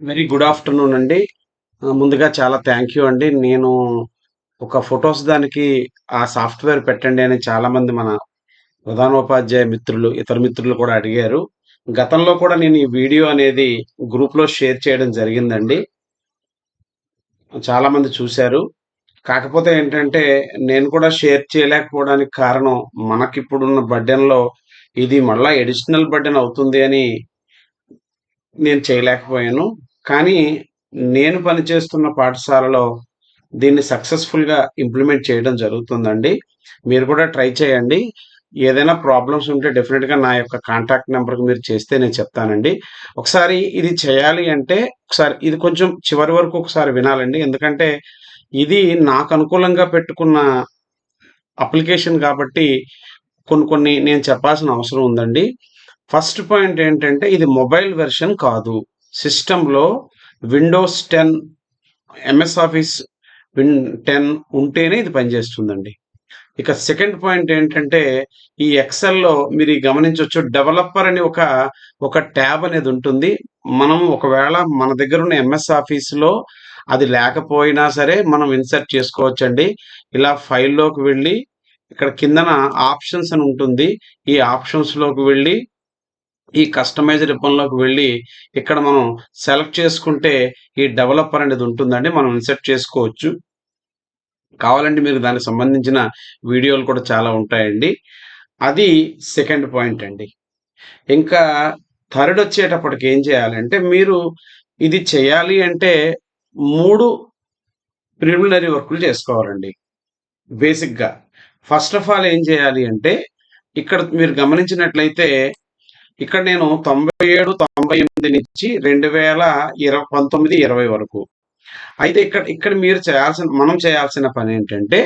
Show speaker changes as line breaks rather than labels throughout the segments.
Very good afternoon అండి. ముందుగా చాలా థ్యాంక్ యూ అండి. నేను ఒక ఫోటోస్ దానికి ఆ సాఫ్ట్‌వేర్ పెట్టండి అని చాలామంది మన ప్రధానోపాధ్యాయ మిత్రులు, ఇతర మిత్రులు కూడా అడిగారు. గతంలో కూడా నేను ఈ వీడియో అనేది గ్రూప్‌లో షేర్ చేయడం జరిగిందండి. చాలామంది చూశారు కాకపోతే ఏంటంటే, నేను కూడా షేర్ చేయలేకపోవడానికి కారణం, మనకిప్పుడున్న బడ్డెన్లో ఇది మళ్ళీ ఎడిషనల్ బడ్డెన్ అవుతుంది అని నేను చేయలేకపోయాను. కానీ, నేను పనిచేస్తున్న పాఠశాలలో దీన్ని సక్సెస్‌ఫుల్‌గా ఇంప్లిమెంట్ చేయడం జరుగుతుందండి. మీరు కూడా ట్రై చేయండి. ఏదైనా ప్రాబ్లమ్స్ ఉంటే డెఫినెట్గా నా యొక్క కాంటాక్ట్ నెంబర్కి మీరు చేస్తే నేను చెప్తానండి. ఒకసారి ఇది చేయాలి అంటే, ఒకసారి ఇది కొంచెం చివరి వరకు ఒకసారి వినాలండి. ఎందుకంటే, ఇది నాకు అనుకూలంగా పెట్టుకున్న అప్లికేషన్ కాబట్టి, కొన్ని కొన్ని నేను చెప్పాల్సిన అవసరం ఉందండి. ఫస్ట్ పాయింట్ ఏంటంటే, ఇది మొబైల్ వెర్షన్ కాదు. సిస్టంలో విండోస్ 10, ఎంఎస్ ఆఫీస్ విన్ 10 ఉంటేనే ఇది పనిచేస్తుందండి. ఇక సెకండ్ పాయింట్ ఏంటంటే, ఈ ఎక్సెల్‌లో మీరు గమనించవచ్చు డెవలపర్ అని ఒక, ఒక ట్యాబ్ అనేది ఉంటుంది. మనం ఒకవేళ మన దగ్గర ఉన్న ఎంఎస్ ఆఫీస్‌లో అది లేకపోయినా సరే, మనం ఇన్సర్ట్ చేసుకోవచ్చండి. ఇలా ఫైల్‌లోకి వెళ్ళి ఇక్కడ కిందన ఆప్షన్స్ అని ఉంటుంది. ఈ ఆప్షన్స్‌లోకి వెళ్ళి ఈ కస్టమైజ్డ్ రిబ్బన్‌లోకి వెళ్ళి ఇక్కడ మనం సెలెక్ట్ చేసుకుంటే, ఈ డెవలపర్ అనేది ఉంటుందండి. మనం ఇన్సెట్ చేసుకోవచ్చు. కావాలంటే మీరు దానికి సంబంధించిన వీడియోలు కూడా చాలా ఉంటాయండి. అది సెకండ్ పాయింట్ అండి. ఇంకా థర్డ్ వచ్చేటప్పటికి ఏం చేయాలంటే, మీరు ఇది చేయాలి అంటే మూడు ప్రిలిమినరీ వర్కులు చేసుకోవాలండి. బేసిక్‌గా. ఫస్ట్ ఆఫ్ ఆల్ ఏం చేయాలి అంటే, ఇక్కడ మీరు గమనించినట్లయితే, ఇక్కడ నేను 97, 98 నుంచి 2020 19, 20 వరకు. అయితే ఇక్కడ, ఇక్కడ మీరు చేయాల్సిన మనం చేయాల్సిన పని ఏంటంటే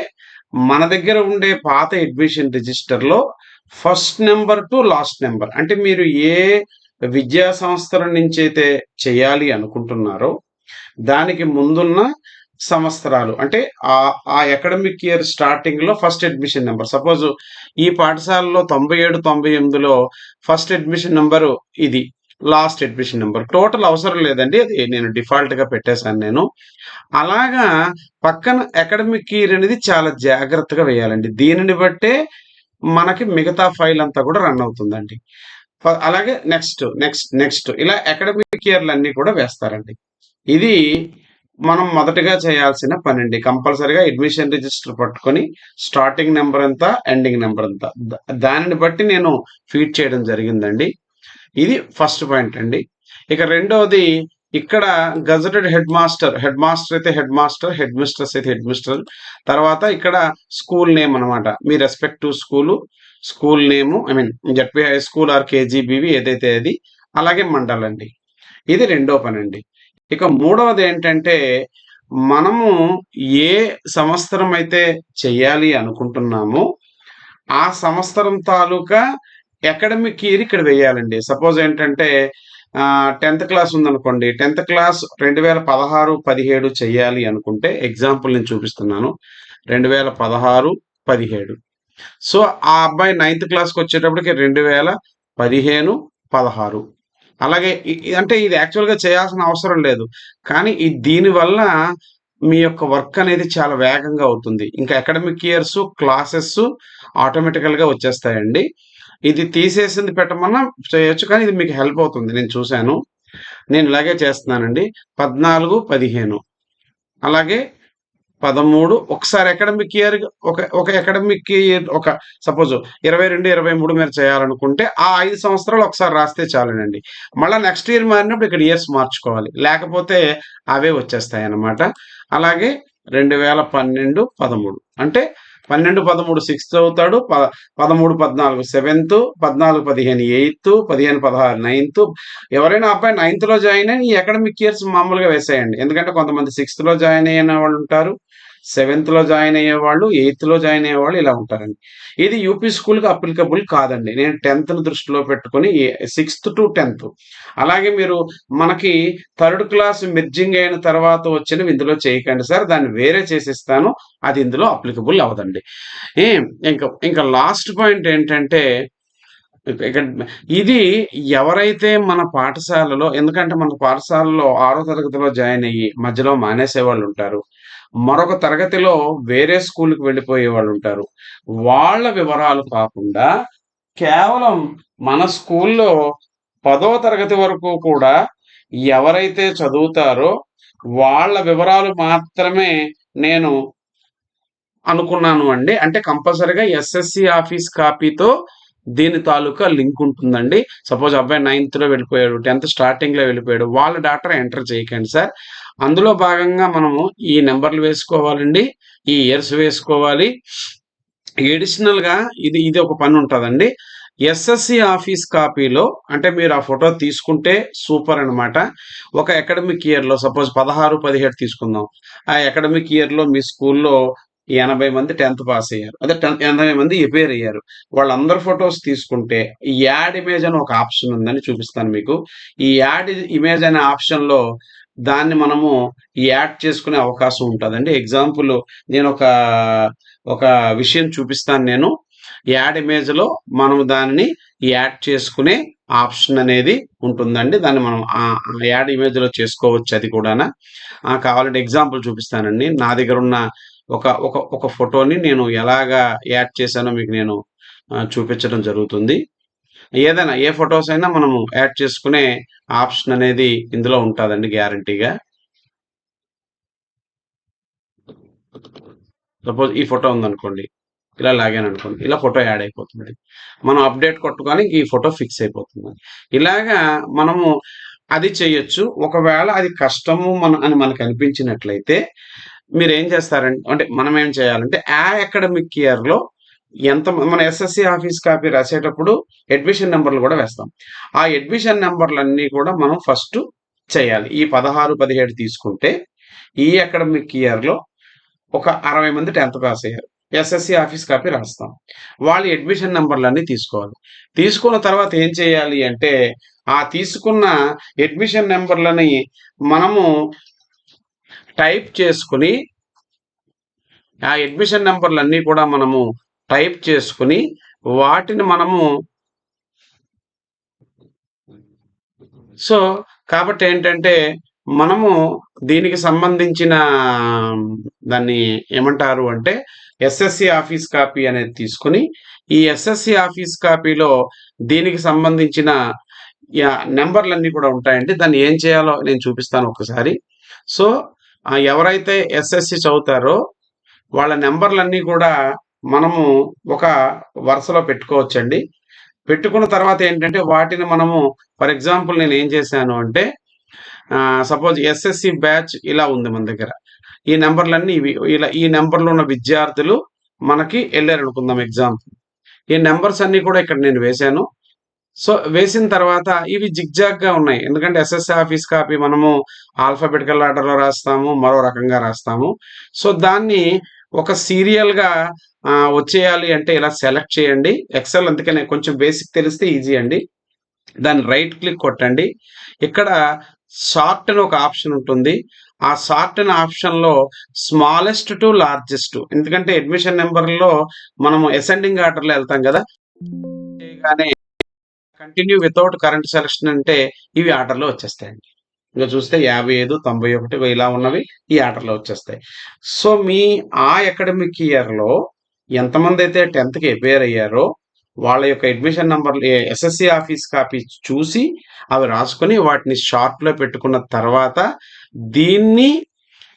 మన దగ్గర ఉండే పాత అడ్మిషన్ రిజిస్టర్‌లో first number to last number అంటే మీరు ఏ విద్యా సంస్థల నుంచి అయితే చేయాలి అనుకుంటున్నారో, దానికి ముందున్న సంవత్సరాలు అంటే ఆ ఆ అకాడమిక్ ఇయర్ స్టార్టింగ్‌లో ఫస్ట్ అడ్మిషన్ నెంబర్ సపోజ్ ఈ పాఠశాలలో 97, 98లో ఫస్ట్ అడ్మిషన్ నెంబరు ఇది. లాస్ట్ అడ్మిషన్ నెంబర్ టోటల్ అవసరం లేదండి. అది నేను డిఫాల్ట్‌గా పెట్టేసాను నేను. అలాగా పక్కన అకాడమిక్ ఇయర్ అనేది చాలా జాగ్రత్తగా వేయాలండి. దీనిని బట్టే మనకి మిగతా ఫైల్ అంతా కూడా రన్ అవుతుందండి. అలాగే నెక్స్ట్, నెక్స్ట్, నెక్స్ట్ ఇలా అకాడమిక్ ఇయర్‌లన్నీ కూడా వేస్తారండి. ఇది మనం మొదటగా చేయాల్సిన పనండి. కంపల్సరిగా అడ్మిషన్ రిజిస్టర్ పట్టుకొని స్టార్టింగ్ నెంబర్ ఎంత, ఎండింగ్ నెంబర్ ఎంత. దానిని బట్టి నేను ఫీడ్ చేయడం జరిగిందండి. ఇది ఫస్ట్ పాయింట్ అండి. ఇక రెండవది ఇక్కడ gazetted head master, head master అయితే హెడ్ మాస్టర్, హెడ్ మిస్ట్రెస్ అయితే హెడ్ మిస్టర్. తర్వాత ఇక్కడ స్కూల్ నేమ్ అనమాట మీ respective school, school name I mean ZP high school or KGBV ఏదైతే అది. అలాగే మండలండి. ఇది రెండో పనండి. ఇక మూడవది ఏంటంటే, మనము ఏ సంవత్సరం అయితే చేయాలి అనుకుంటున్నామో, ఆ సంవత్సరం తాలూకా అకాడమిక్ ఇయర్ ఇక్కడ వేయాలండి. సపోజ్ ఏంటంటే టెన్త్ క్లాస్ ఉందనుకోండి. 10థ్ క్లాస్ 2016, 17 చెయ్యాలి అనుకుంటే ఎగ్జాంపుల్ నేను చూపిస్తున్నాను. 2016, 17 సో, ఆ అబ్బాయి నైన్త్ క్లాస్కి వచ్చేటప్పటికి రెండు వేల పదిహేను పదహారు అలాగే అంటే ఇది యాక్చువల్‌గా చేయాల్సిన అవసరం లేదు. కానీ ఈ దీనివల్ల మీ యొక్క వర్క్ అనేది చాలా వేగంగా అవుతుంది. ఇంకా అకాడమిక్ ఇయర్స్, క్లాసెస్ ఆటోమేటికల్‌గా వచ్చేస్తాయండి. ఇది తీసేసింది పెట్టమన్నా చేయొచ్చు. కానీ ఇది మీకు హెల్ప్ అవుతుంది. నేను చూశాను నేను ఇలాగే చేస్తున్నానండి. 14, 15 అలాగే 13 ఒకసారి అకాడమిక్ ఇయర్ ఒక, ఒక అకాడమిక్ ఇయర్ ఒక సపోజ్ 22, 23 మీరు చేయాలనుకుంటే ఆ ఐదు సంవత్సరాలు ఒకసారి రాస్తే చాలునండి. మళ్ళీ నెక్స్ట్ ఇయర్ మారినప్పుడు ఇక్కడ ఇయర్స్ మార్చుకోవాలి. లేకపోతే అవే వచ్చేస్తాయి అన్నమాట అలాగే 2012, 13 అంటే 12, 13 సిక్స్త్ అవుతాడు ప 13, 14 సెవెంత్, 14, 15 ఎయిత్, 15, 16 నైన్త్. ఎవరైనా అబ్బాయి నైన్త్‌లో జాయిన్ అయ్యి ఈ అకాడమిక్ ఇయర్స్ మామూలుగా వేసేయండి. ఎందుకంటే కొంతమంది సిక్స్త్‌లో జాయిన్ అయిన వాళ్ళు ఉంటారు సెవెంత్‌లో జాయిన్ అయ్యేవాళ్ళు, ఎయిత్‌లో జాయిన్ అయ్యేవాళ్ళు ఇలా ఉంటారండి. ఇది యూపీ స్కూల్‌కి అప్లికబుల్ కాదండి. నేను 10థ్‌ని దృష్టిలో పెట్టుకొని సిక్స్త్ టు 10థ్ అలాగే మీరు మనకి థర్డ్ క్లాస్ మెర్జింగ్ అయిన తర్వాత వచ్చినవి ఇందులో చేయకండి సార్. దాన్ని వేరే చేసిస్తాను. అది ఇందులో అప్లికబుల్ అవ్వదండి. ఏ ఇంకా లాస్ట్ పాయింట్ ఏంటంటే ఇది ఎవరైతే మన పాఠశాలలో ఎందుకంటే మన పాఠశాలలో ఆరో తరగతిలో జాయిన్ అయ్యి మధ్యలో మానేసే వాళ్ళు ఉంటారు మరొక తరగతిలో వేరే స్కూల్కి వెళ్ళిపోయే వాళ్ళు ఉంటారు. వాళ్ళ వివరాలు కాకుండా కేవలం మన స్కూల్లో పదో తరగతి వరకు కూడా ఎవరైతే చదువుతారో వాళ్ళ వివరాలు మాత్రమే నేను అనుకున్నాను అండి. అంటే కంపల్సరిగా ఎస్ఎస్సి ఆఫీస్ కాపీతో దీని తాలూకా లింక్ ఉంటుందండి. సపోజ్ అబ్బాయి నైన్త్లో వెళ్ళిపోయాడు టెన్త్ స్టార్టింగ్లో వెళ్ళిపోయాడు వాళ్ళ డాటా ఎంటర్ చేయకండి సార్. అందులో భాగంగా మనము ఈ నెంబర్లు వేసుకోవాలండి ఈ ఇయర్స్ వేసుకోవాలి. ఎడిషనల్గా ఇది ఇది ఒక పని ఉంటుందండి. ఎస్ఎస్సి ఆఫీస్ కాపీలో అంటే మీరు ఆ ఫోటో తీసుకుంటే సూపర్ అన్నమాట. ఒక అకాడమిక్ ఇయర్లో సపోజ్ పదహారు పదిహేడు తీసుకుందాం. ఆ అకాడమిక్ ఇయర్లో మీ స్కూల్లో ఎనభై మంది టెన్త్ పాస్ అయ్యారు. అదే టెన్ ఎనభై మంది ఎపేర్ అయ్యారు. వాళ్ళందరి ఫొటోస్ తీసుకుంటే ఈ యాడ్ ఇమేజ్ అని ఒక ఆప్షన్ ఉందని చూపిస్తాను మీకు. ఈ యాడ్ ఇమేజ్ అనే ఆప్షన్లో దాన్ని మనము యాడ్ చేసుకునే అవకాశం ఉంటుందండి. ఎగ్జాంపుల్ నేను ఒక ఒక విషయం చూపిస్తాను నేను. యాడ్ ఇమేజ్లో మనం దానిని యాడ్ చేసుకునే ఆప్షన్ అనేది ఉంటుందండి. దాన్ని మనం ఆ యాడ్ ఇమేజ్లో చేసుకోవచ్చు అది కూడా కావాలంటే ఎగ్జాంపుల్ చూపిస్తానండి. నా దగ్గర ఉన్న ఒక ఒక ఒక ఫోటోని నేను ఎలాగా యాడ్ చేశానో మీకు నేను చూపించడం జరుగుతుంది. ఏదైనా ఏ ఫొటోస్ అయినా మనము యాడ్ చేసుకునే ఆప్షన్ అనేది ఇందులో ఉంటుందండి గ్యారంటీగా. సపోజ్ ఈ ఫోటో ఉందనుకోండి ఇలా లాగాను అనుకోండి ఇలా ఫోటో యాడ్ అయిపోతుంది మనం అప్డేట్ కొట్టుకొని ఈ ఫోటో ఫిక్స్ అయిపోతుంది ఇలాగా మనము అది చేయొచ్చు. ఒకవేళ అది కష్టము మన అని మనకు అనిపించినట్లయితే మీరు ఏం చేస్తారంటే అంటే మనం ఏం చేయాలంటే ఆ అకాడమిక్ ఇయర్లో ఎంత మన ఎస్ఎస్సి ఆఫీస్ కాపీ రాసేటప్పుడు అడ్మిషన్ నెంబర్లు కూడా వేస్తాం. ఆ అడ్మిషన్ నెంబర్లన్నీ కూడా మనం ఫస్ట్ చేయాలి. ఈ పదహారు పదిహేడు తీసుకుంటే ఈ అకాడమిక్ ఇయర్లో ఒక అరవై మంది టెన్త్ పాస్ అయ్యారు. ఎస్ఎస్సి ఆఫీస్ కాపీ రాస్తాం. వాళ్ళ అడ్మిషన్ నెంబర్లన్నీ తీసుకోవాలి. తీసుకున్న తర్వాత ఏం చేయాలి అంటే ఆ తీసుకున్న అడ్మిషన్ నెంబర్లని మనము టైప్ చేసుకుని ఆ అడ్మిషన్ నెంబర్లన్నీ కూడా మనము టైప్ చేసుకుని వాటిని మనము సో కాబట్టి ఏంటంటే మనము దీనికి సంబంధించిన దాన్ని ఏమంటారు అంటే ఎస్ఎస్సి ఆఫీస్ కాపీ అనేది తీసుకుని ఈ ఎస్ఎస్సి ఆఫీస్ కాపీలో దీనికి సంబంధించిన నెంబర్లన్నీ కూడా ఉంటాయండి. దాన్ని ఏం చేయాలో నేను చూపిస్తాను ఒకసారి. సో ఎవరైతే ఎస్ఎస్సి చదువుతారో వాళ్ళ నెంబర్లన్నీ కూడా మనము ఒక వరుసలో పెట్టుకోవచ్చండి. పెట్టుకున్న తర్వాత ఏంటంటే వాటిని మనము ఫర్ ఎగ్జాంపుల్ నేను ఏం చేశాను అంటే సపోజ్ ఎస్ఎస్సి బ్యాచ్ ఇలా ఉంది మన దగ్గర. ఈ నెంబర్లన్నీ ఇవి ఇలా ఈ నెంబర్లో ఉన్న విద్యార్థులు మనకి వెళ్ళారు అనుకుందాం ఎగ్జాంపుల్. ఈ నెంబర్స్ అన్ని కూడా ఇక్కడ నేను వేశాను. సో వేసిన తర్వాత ఇవి జిగ్జాగ్గా ఉన్నాయి. ఎందుకంటే ఎస్ఎస్ఏ ఆఫీస్ కాపీ మనము ఆల్ఫాబెటికల్ ఆర్డర్లో రాస్తాము మరో రకంగా రాస్తాము. సో దాన్ని ఒక సీరియల్గా వచ్చేయాలి అంటే ఇలా సెలెక్ట్ చేయండి. ఎక్సెల్ అందుకనే కొంచెం బేసిక్ తెలిస్తే ఈజీ అండి. దాన్ని రైట్ క్లిక్ కొట్టండి. ఇక్కడ షార్ట్ అని ఒక ఆప్షన్ ఉంటుంది. ఆ షార్ట్ అనే ఆప్షన్లో స్మాలెస్ట్ టు లార్జెస్ట్ ఎందుకంటే అడ్మిషన్ నెంబర్లో మనము అసెండింగ్ ఆర్డర్లో వెళ్తాం కదా. చేయగానే కంటిన్యూ వితౌట్ కరెంట్ సెలక్షన్ అంటే ఇవి ఆర్డర్లో వచ్చేస్తాయండి. ఇంకా చూస్తే యాభై ఐదు తొంభై ఒకటి ఇలా ఉన్నవి ఈ ఆర్డర్లో వచ్చేస్తాయి. సో మీ ఆ అకాడమిక్ ఇయర్లో ఎంతమంది అయితే టెన్త్కి ఎపేర్ అయ్యారో వాళ్ళ యొక్క admission number SSC office copy చూసి అవి రాసుకొని వాటిని షార్ట్లో పెట్టుకున్న తర్వాత దీన్ని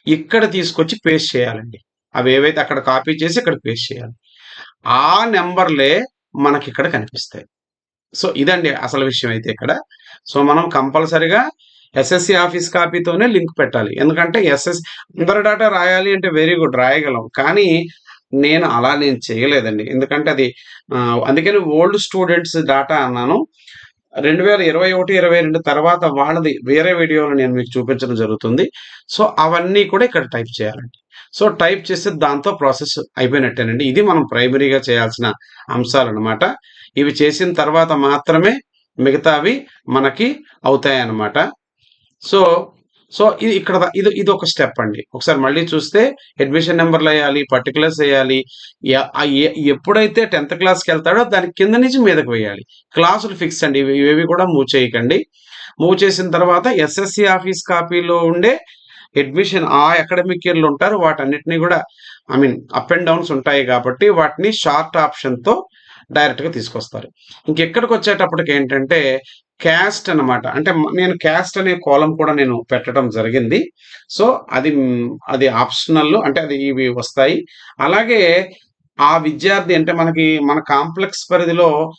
ఇక్కడ తీసుకొచ్చి పేస్ట్ చేయాలండి. అవి ఏవైతే అక్కడ కాపీ చేసి ఇక్కడ పేస్ట్ చేయాలి. ఆ నెంబర్లే మనకి ఇక్కడ కనిపిస్తాయి. సో ఇదండి అసలు విషయం అయితే ఇక్కడ. సో మనం కంపల్సరిగా ఎస్ఎస్సి ఆఫీస్ కాపీతోనే లింక్ పెట్టాలి. ఎందుకంటే ఎస్ఎస్ అందరి డేటా రాయాలి అంటే వెరీ గుడ్ రాయగలం. కానీ నేను అలా నేను చేయలేదండి. ఎందుకంటే అది అందుకని ఓల్డ్ స్టూడెంట్స్ డాటా అన్నాను. రెండు వేల ఇరవై ఒకటి ఇరవై రెండు తర్వాత వాళ్ళది వేరే వీడియోలు నేను మీకు చూపించడం జరుగుతుంది. సో అవన్నీ కూడా ఇక్కడ టైప్ చేయాలండి. సో టైప్ చేస్తే దాంతో ప్రాసెస్ అయిపోయినట్టేనండి. ఇది మనం ప్రైమరీగా చేయాల్సిన అంశాలు అనమాట ఇవి చేసిన తర్వాత మాత్రమే మిగతావి మనకి అవుతాయి అన్నమాట సో సో ఇది ఇక్కడ ఇది ఇది ఒక స్టెప్ అండి. ఒకసారి మళ్ళీ చూస్తే అడ్మిషన్ నెంబర్లు వేయాలి పర్టికులర్స్ వేయాలి ఎప్పుడైతే టెన్త్ క్లాస్కి వెళ్తాడో దాని కింద నుంచి మీదకు వేయాలి. క్లాసులు ఫిక్స్ అండి. ఇవి ఇవేవి కూడా మూవ్ చేయకండి. మూవ్ చేసిన తర్వాత ఎస్ఎస్సి ఆఫీస్ కాపీలో ఉండే అడ్మిషన్ ఆ అకాడమిక్ ఇయర్లు ఉంటారు. వాటన్నిటిని కూడా I mean up and downs ఉంటాయి కాబట్టి వాటిని షార్ట్ ఆప్షన్తో డైరెక్ట్గా తీసుకొస్తారు. ఇంకెక్కడికి వచ్చేటప్పటికి ఏంటంటే క్యాస్ట్ అన్నమాట. అంటే నేను క్యాస్ట్ అనే కోలం కూడా నేను పెట్టడం జరిగింది. సో అది అది ఆప్షనల్ అంటే అది ఇవి వస్తాయి. అలాగే ఆ విద్యార్థి అంటే మనకి మన కాంప్లెక్స్ పరిధిలో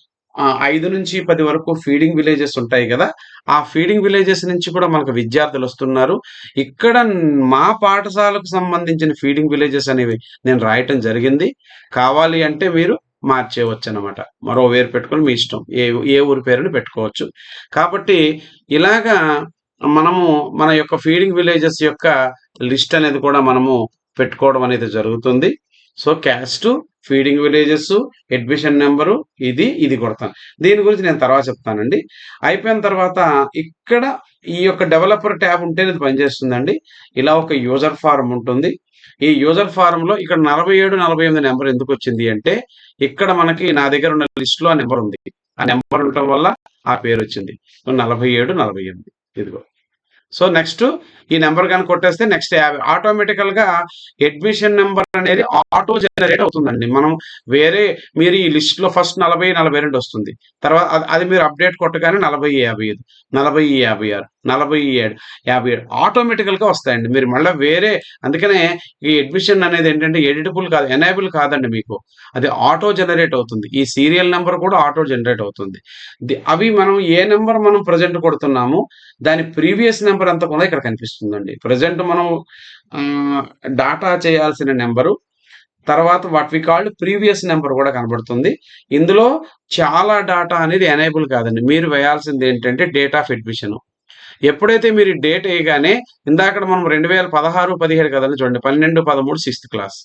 ఐదు నుంచి పది వరకు ఫీడింగ్ విలేజెస్ ఉంటాయి కదా. ఆ ఫీడింగ్ విలేజెస్ నుంచి కూడా మనకు విద్యార్థులు వస్తున్నారు. ఇక్కడ మా పాఠశాలకు సంబంధించిన ఫీడింగ్ విలేజెస్ అనేవి నేను రాయటం జరిగింది. కావాలి అంటే మీరు మార్చేయవచ్చు అనమాట మరో వేరు పెట్టుకొని మీ ఇష్టం. ఏ ఏ ఊరి పేరుని పెట్టుకోవచ్చు. కాబట్టి ఇలాగా మనము మన యొక్క ఫీడింగ్ విలేజెస్ యొక్క లిస్ట్ అనేది కూడా మనము పెట్టుకోవడం అనేది జరుగుతుంది. So caste feeding villages admission number ఇది ఇది కొడతాను. దీని గురించి నేను తర్వాత చెప్తానండి. అయిపోయిన తర్వాత ఇక్కడ ఈ యొక్క డెవలపర్ ట్యాబ్ ఉంటే ఇది పనిచేస్తుందండి. ఇలా ఒక యూజర్ ఫారం ఉంటుంది. ఈ యూజర్ ఫారంలో ఇక్కడ నలభై ఏడు నలభై ఎనిమిది నెంబర్ ఎందుకు వచ్చింది అంటే ఇక్కడ మనకి నా దగ్గర ఉన్న లిస్ట్లో ఆ నెంబర్ ఉంది. ఆ నెంబర్ ఉండటం వల్ల ఆ పేరు వచ్చింది. నలభై ఏడు నలభై ఎనిమిది. ఇదిగో. సో నెక్స్ట్ ఈ నెంబర్ కానీ కొట్టేస్తే నెక్స్ట్ యాభై ఆటోమేటికల్గా అడ్మిషన్ నెంబర్ అనేది ఆటో జనరేట్ అవుతుందండి. మనం వేరే మీరు ఈ లిస్ట్లో ఫస్ట్ నలభై నలభై రెండు వస్తుంది. తర్వాత అది- అది మీరు అప్డేట్ కొట్టగానే నలభై యాభై ఐదు నలభై యాభై ఆరు నలభై ఏడు యాభై ఏడు ఆటోమేటికల్గా వస్తాయండి. మీరు మళ్ళీ వేరే అందుకనే ఈ అడ్మిషన్ అనేది ఏంటంటే ఎడిటబుల్ కాదు ఎనేబుల్ కాదండి మీకు. అది ఆటో జనరేట్ అవుతుంది. ఈ సీరియల్ నెంబర్ కూడా ఆటో జనరేట్ అవుతుంది. అవి మనం ఏ నెంబర్ మనం ప్రజెంట్ కొడుతున్నాము దాని ప్రీవియస్ నెంబర్ అంతా కూడా ఇక్కడ కనిపిస్తుందండి. ప్రజెంట్ మనం డాటా చేయాల్సిన నెంబరు తర్వాత what we called previous number కూడా కనబడుతుంది. ఇందులో చాలా డాటా అనేది ఎనేబుల్ కాదండి. మీరు వేయాల్సింది ఏంటంటే డేట్ ఆఫ్ అడ్మిషన్. ఎప్పుడైతే మీరు డేట్ వేయగానే ఇందాక మనం రెండు వేల పదహారు పదిహేడు కదండి చూడండి పన్నెండు పదమూడు సిక్స్త్ క్లాస్.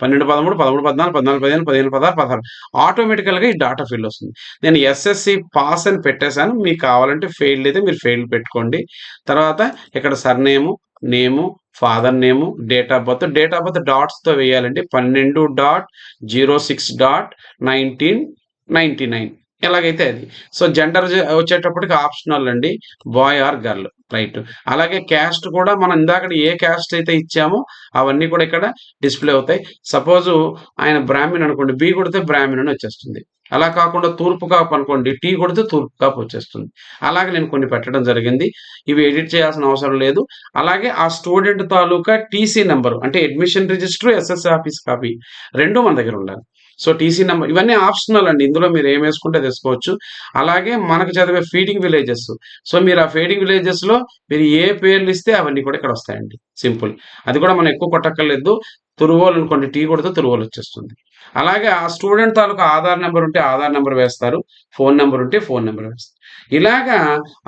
పన్నెండు పదమూడు పదమూడు పద్నాలుగు పద్నాలుగు పదిహేను పదిహేను పదహారు పదహారు. ఆటోమేటికల్గా ఈ డాటా ఫీల్ వస్తుంది. నేను ఎస్ఎస్సి పాస్ అని పెట్టేశాను. మీకు కావాలంటే ఫెయిల్డ్ అయితే మీరు ఫెయిల్డ్ పెట్టుకోండి. తర్వాత ఇక్కడ surname name father name date of birth date of birth డాట్స్తో వేయాలండి పన్నెండు dot zero six dot nineteen ninety nine ఎలాగైతే అది? సో జెండర్ వచ్చేటప్పటికి ఆప్షనల్ అండి. బాయ్ ఆర్ గర్ల్ రైట్ అలాగే క్యాస్ట్ కూడా మనం ఇందాక ఏ క్యాస్ట్ అయితే ఇచ్చామో అవన్నీ కూడా ఇక్కడ డిస్ప్లే అవుతాయి. సపోజ్ ఆయన బ్రాహ్మణ్ అనుకోండి బి కొడితే బ్రాహ్మణ్ అని వచ్చేస్తుంది. అలా కాకుండా తూర్పు కాపు అనుకోండి టీ కొడితే తూర్పు కాపు వచ్చేస్తుంది. అలాగే నేను కొన్ని పెట్టడం జరిగింది. ఇవి ఎడిట్ చేయాల్సిన అవసరం లేదు. అలాగే ఆ స్టూడెంట్ తాలూకా టీసీ నెంబర్ అంటే admission register SS office copy రెండు మన దగ్గర ఉండాలి. సో టీసీ నెంబర్ ఇవన్నీ ఆప్షనల్ అండి. ఇందులో మీరు ఏం వేసుకుంటే తెచ్చుకోవచ్చు అలాగే మనకు చదివే ఫీడింగ్ విలేజెస్. సో మీరు ఆ ఫీడింగ్ విలేజెస్లో మీరు ఏ పేర్లు ఇస్తే అవన్నీ కూడా ఇక్కడ వస్తాయండి. సింపుల్. అది కూడా మనం ఎక్కువ కొట్టక్కర్లేదు. తురువోలు అనుకోండి టీ కొడితే తురువోలు వచ్చేస్తుంది. అలాగే ఆ స్టూడెంట్ తాలూకా ఆధార్ నెంబర్ ఉంటే ఆధార్ నెంబర్ వేస్తారు. ఫోన్ నెంబర్ ఉంటే ఫోన్ నెంబర్ వేస్తారు. ఇలాగా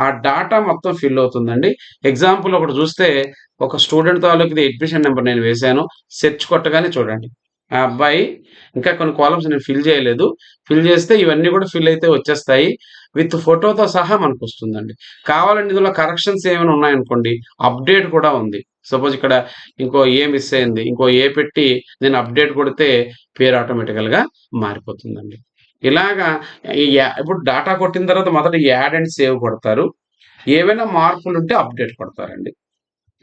ఆ డాటా మొత్తం ఫిల్ అవుతుందండి. ఎగ్జాంపుల్ ఒకటి చూస్తే ఒక స్టూడెంట్ తాలూకుది అడ్మిషన్ నెంబర్ నేను వేశాను. సెర్చ్ కొట్టగానే చూడండి. ఆ అబ్బాయి ఇంకా కొన్ని కాలమ్స్ నేను ఫిల్ చేయలేదు. ఫిల్ చేస్తే ఇవన్నీ కూడా ఫిల్ అయితే వచ్చేస్తాయి. విత్ ఫోటోతో సహా మనకు వస్తుందండి. కావాలంటే ఇందులో కరెక్షన్స్ ఏమైనా ఉన్నాయనుకోండి అప్డేట్ కూడా ఉంది. సపోజ్ ఇక్కడ ఇంకో ఏ మిస్ అయింది ఇంకో ఏ పెట్టి నేను అప్డేట్ కొడితే పేరు ఆటోమేటికల్గా మారిపోతుందండి. ఇలాగా ఇప్పుడు డాటా కొట్టిన తర్వాత మొదట యాడ్ అండ్ సేవ్ కొడతారు. ఏవైనా మార్పులు ఉంటే అప్డేట్ కొడతారండి.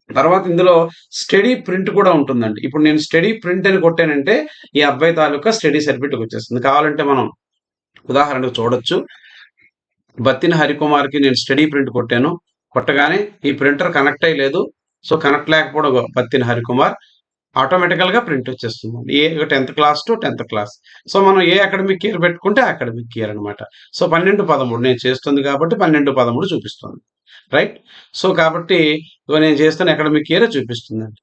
తర్వాత ఇందులో స్టడీ ప్రింట్ కూడా ఉంటుందండి. ఇప్పుడు నేను స్టడీ ప్రింట్ అని కొట్టానంటే ఈ అబ్బాయి తాలూకా స్టడీ సర్టిఫికేట్ వచ్చేస్తుంది. కావాలంటే మనం ఉదాహరణకు చూడొచ్చు. బత్తిన హరికుమార్కి నేను స్టడీ ప్రింట్ కొట్టాను. కొట్టగానే ఈ ప్రింటర్ కనెక్ట్ అయ్యలేదు సో కనెక్ట్ లేకపోవడం బత్తిన హరికుమార్ ఆటోమేటికల్గా ప్రింట్ వచ్చేస్తుంది ఏ tenth class to tenth class. So మనం ఏ అకాడమిక్ ఇయర్ పెట్టుకుంటే అకాడమిక్ ఇయర్ అనమాట సో పన్నెండు పదమూడు నేను చేస్తుంది కాబట్టి పన్నెండు పదమూడు చూపిస్తుంది. రైట్ సో కాబట్టి ఇగో నేను చేస్తున్న అకాడమిక్ ఇయర్ చూపిస్తుందండి.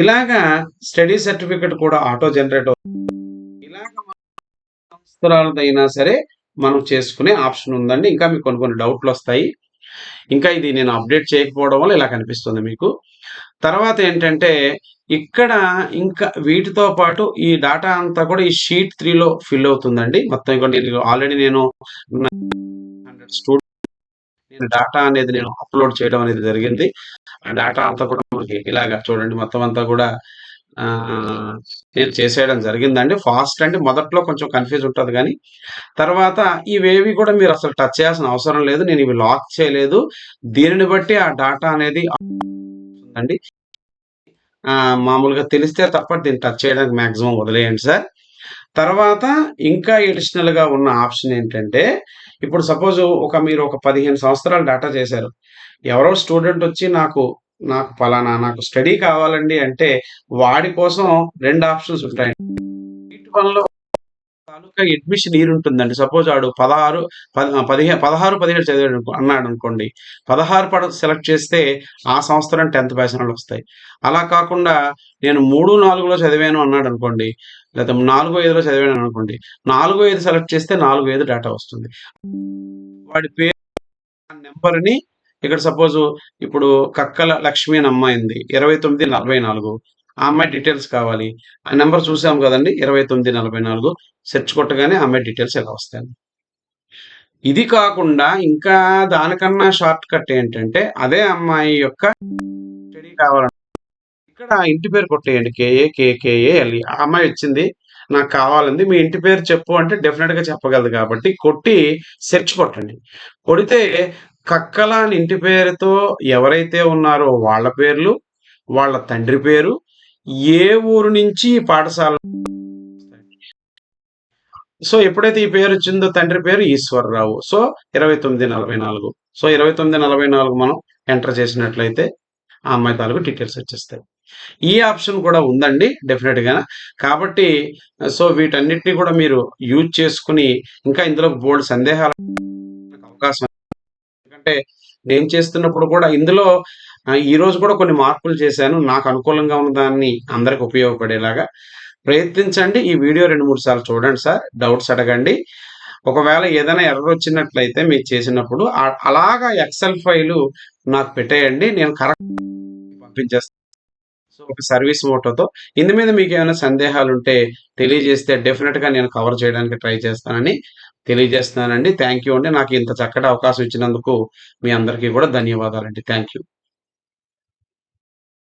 ఇలాగా స్టడీ సర్టిఫికెట్ కూడా ఆటో జనరేట్ అవుతుంది ఇలాగ సంవత్సరాలదైనా సరే మనం చేసుకునే ఆప్షన్ ఉందండి. ఇంకా మీకు కొన్ని కొన్ని డౌట్లు వస్తాయి. ఇంకా ఇది నేను అప్డేట్ చేయకపోవడం వల్ల ఇలా కనిపిస్తుంది మీకు. తర్వాత ఏంటంటే ఇక్కడ ఇంకా వీటితో పాటు ఈ డాటా అంతా కూడా ఈ షీట్ త్రీలో ఫిల్ అవుతుందండి. మొత్తం ఆల్రెడీ నేను హండ్రెడ్ స్టూడెంట్ నేను డేటా అనేది నేను అప్లోడ్ చేయడం అనేది జరిగింది. ఆ డేటా అంతా కూడా మనకి ఇలాగా చూడండి మొత్తం అంతా కూడా నేను చేసేయడం జరిగిందండి. ఫాస్ట్ అంటే మొదట్లో కొంచెం కన్ఫ్యూజ్ ఉంటుంది కానీ తర్వాత ఇవేవి కూడా మీరు అసలు టచ్ చేయాల్సిన అవసరం లేదు. నేను ఇవి లాక్ చేయలేదు. దీనిని బట్టి ఆ డాటా అనేది అండి మామూలుగా తెలిస్తే తప్ప దీన్ని టచ్ చేయడానికి మాక్సిమం వదిలేయండి సార్. తర్వాత ఇంకా ఎడిషనల్గా ఉన్న ఆప్షన్ ఏంటంటే ఇప్పుడు సపోజ్ ఒక మీరు ఒక పదిహేను సంవత్సరాలు డాటా చేశారు. ఎవరో స్టూడెంట్ వచ్చి నాకు నాకు ఫలానా నాకు స్టడీ కావాలండి అంటే వాడి కోసం రెండు ఆప్షన్స్ ఉంటాయి వీటి వల్ల తాలూకా అడ్మిషన్ ఇయర్ ఉంటుందండి. సపోజ్ ఆడు పదహారు పదిహేను పదహారు పదిహేడు చదివాడు అన్నాడు అనుకోండి. పదహారు పడ సెలెక్ట్ చేస్తే ఆ సంవత్సరం టెన్త్ బ్యాచ్ వాళ్ళు వస్తాయి. అలా కాకుండా నేను మూడు నాలుగులో చదివాను అన్నాడు అనుకోండి. లేదా నాలుగో ఐదులో చదివాను అనుకోండి. నాలుగో ఐదు సెలెక్ట్ చేస్తే నాలుగో ఐదు డేటా వస్తుంది. వాడి పేరు నెంబర్ని ఇక్కడ సపోజ్ ఇప్పుడు కక్కల లక్ష్మి అని అమ్మాయింది ఇరవై తొమ్మిది నలభై నాలుగు. ఆ అమ్మాయి డీటెయిల్స్ కావాలి. ఆ నెంబర్ చూసాం కదండి ఇరవై తొమ్మిది నలభై నాలుగు. సెర్చ్ కొట్టగానే ఆ అమ్మాయి డీటెయిల్స్ ఇలా వస్తాయి ఇది కాకుండా ఇంకా దానికన్నా షార్ట్ కట్ ఏంటంటే అదే అమ్మాయి యొక్క స్టడీ కావాలంటే ఇక్కడ ఇంటి పేరు కొట్టేయండి కేఏ కేకేఏ ఎల్ఈ ఆ అమ్మాయి వచ్చింది నాకు కావాలంది మీ ఇంటి పేరు చెప్పు అంటే డెఫినెట్గా చెప్పగలదు కాబట్టి కొట్టి సెర్చ్ కొట్టండి. కొడితే కక్కలాని ఇంటి పేరుతో ఎవరైతే ఉన్నారో వాళ్ళ పేర్లు వాళ్ళ తండ్రి పేరు ఏ ఊరు నుంచి పాఠశాల సో ఎప్పుడైతే ఈ పేరు వచ్చిందో తండ్రి పేరు ఈశ్వరరావు. సో ఇరవై తొమ్మిది నలభై నాలుగు. సో ఇరవై తొమ్మిది నలభై నాలుగు మనం ఎంటర్ చేసినట్లయితే ఆ అమ్మాయి తాలూకు డీటెయిల్స్ వచ్చేస్తాయి. ఈ ఆప్షన్ కూడా ఉందండి డెఫినెట్గా కాబట్టి సో వీటన్నిటిని కూడా మీరు యూజ్ చేసుకుని ఇంకా ఇందులో బోల్డ్ సందేహాలు అవకాశం. ఎందుకంటే నేను చేస్తున్నప్పుడు కూడా ఇందులో ఈ రోజు కూడా కొన్ని మార్పులు చేశాను. నాకు అనుకూలంగా ఉన్న దాన్ని అందరికి ఉపయోగపడేలాగా ప్రయత్నించండి. ఈ వీడియో రెండు మూడు సార్లు చూడండి సార్. డౌట్స్ అడగండి. ఒకవేళ ఏదైనా ఎర్రర్ వచ్చినట్లయితే మీరు చేసినప్పుడు అలాగా ఎక్సెల్ ఫైలు నాకు పెట్టేయండి. నేను కరెక్ట్ పంపించేస్తాను సో ఒక సర్వీస్ మోటోతో ఇందు మీద మీకు ఏమైనా సందేహాలు ఉంటే తెలియజేస్తే డెఫినెట్గా నేను కవర్ చేయడానికి ట్రై చేస్తానని తెలియజేస్తున్నానండి. థ్యాంక్ యూ అండి. నాకు ఇంత చక్కటి అవకాశం ఇచ్చినందుకు మీ అందరికీ కూడా ధన్యవాదాలండి. Thank you.